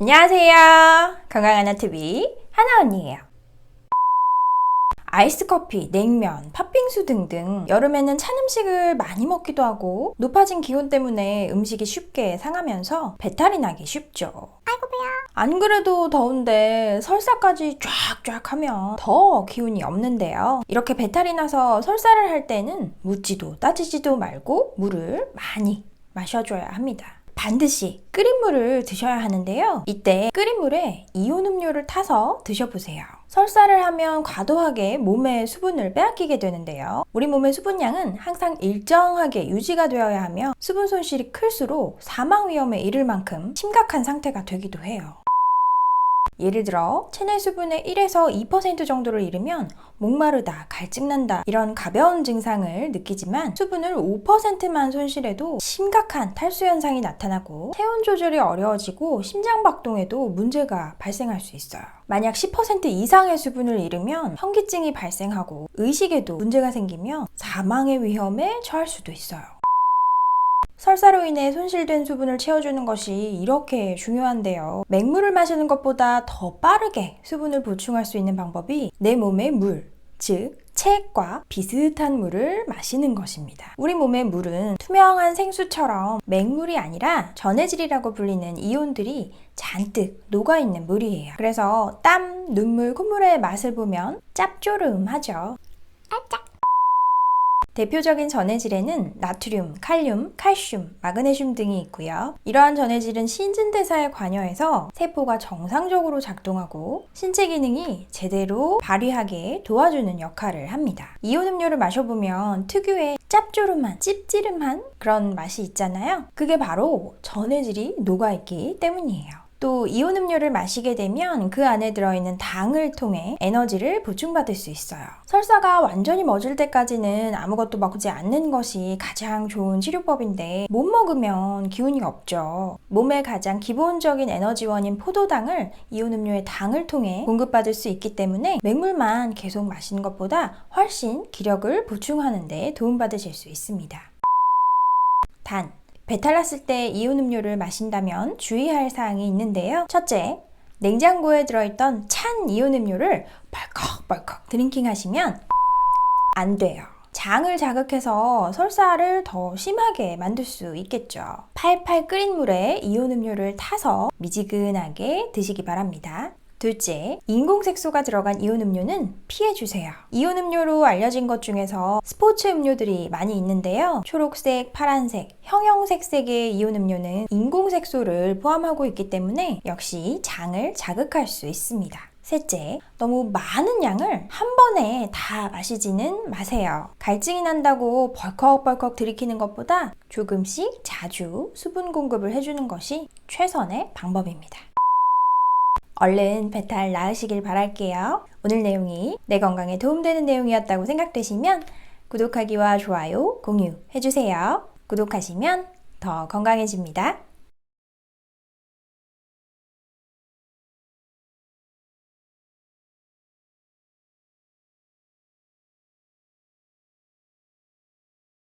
안녕하세요. 건강한 하트비 하나 언니예요. 아이스 커피, 냉면, 팥빙수 등등 여름에는 찬 음식을 많이 먹기도 하고 높아진 기온 때문에 음식이 쉽게 상하면서 배탈이 나기 쉽죠. 아이고 배야. 안 그래도 더운데 설사까지 쫙쫙 하면 더 기운이 없는데요. 이렇게 배탈이 나서 설사를 할 때는 묻지도 따지지도 말고 물을 많이 마셔줘야 합니다. 반드시 끓인 물을 드셔야 하는데요. 이때 끓인 물에 이온 음료를 타서 드셔보세요. 설사를 하면 과도하게 몸의 수분을 빼앗기게 되는데요. 우리 몸의 수분량은 항상 일정하게 유지가 되어야 하며 수분 손실이 클수록 사망 위험에 이를 만큼 심각한 상태가 되기도 해요. 예를 들어 체내 수분의 1에서 2% 정도를 잃으면 목마르다, 갈증난다 이런 가벼운 증상을 느끼지만 수분을 5%만 손실해도 심각한 탈수 현상이 나타나고 체온 조절이 어려워지고 심장 박동에도 문제가 발생할 수 있어요. 만약 10% 이상의 수분을 잃으면 현기증이 발생하고 의식에도 문제가 생기며 사망의 위험에 처할 수도 있어요. 설사로 인해 손실된 수분을 채워주는 것이 이렇게 중요한데요. 맹물을 마시는 것보다 더 빠르게 수분을 보충할 수 있는 방법이 내 몸의 물, 즉 체액과 비슷한 물을 마시는 것입니다. 우리 몸의 물은 투명한 생수처럼 맹물이 아니라 전해질이라고 불리는 이온들이 잔뜩 녹아있는 물이에요. 그래서 땀, 눈물, 콧물의 맛을 보면 짭조름하죠. 대표적인 전해질에는 나트륨, 칼륨, 칼슘, 마그네슘 등이 있고요. 이러한 전해질은 신진대사에 관여해서 세포가 정상적으로 작동하고 신체 기능이 제대로 발휘하게 도와주는 역할을 합니다. 이온 음료를 마셔보면 특유의 짭조름한, 찝찌름한 그런 맛이 있잖아요. 그게 바로 전해질이 녹아있기 때문이에요. 또 이온 음료를 마시게 되면 그 안에 들어있는 당을 통해 에너지를 보충받을 수 있어요. 설사가 완전히 멎을 때까지는 아무것도 먹지 않는 것이 가장 좋은 치료법인데 못 먹으면 기운이 없죠. 몸의 가장 기본적인 에너지원인 포도당을 이온 음료의 당을 통해 공급받을 수 있기 때문에 맹물만 계속 마시는 것보다 훨씬 기력을 보충하는 데 도움받으실 수 있습니다. 단, 배탈 났을 때 이온 음료를 마신다면 주의할 사항이 있는데요. 첫째, 냉장고에 들어있던 찬 이온 음료를 벌컥벌컥 드링킹 하시면 안 돼요. 장을 자극해서 설사를 더 심하게 만들 수 있겠죠. 팔팔 끓인 물에 이온 음료를 타서 미지근하게 드시기 바랍니다. 둘째, 인공색소가 들어간 이온 음료는 피해주세요. 이온 음료로 알려진 것 중에서 스포츠 음료들이 많이 있는데요. 초록색, 파란색, 형형색색의 이온 음료는 인공색소를 포함하고 있기 때문에 역시 장을 자극할 수 있습니다. 셋째, 너무 많은 양을 한 번에 다 마시지는 마세요. 갈증이 난다고 벌컥벌컥 들이키는 것보다 조금씩 자주 수분 공급을 해주는 것이 최선의 방법입니다. 얼른 배탈 나으시길 바랄게요. 오늘 내용이 내 건강에 도움되는 내용이었다고 생각되시면 구독하기와 좋아요, 공유 해주세요. 구독하시면 더 건강해집니다.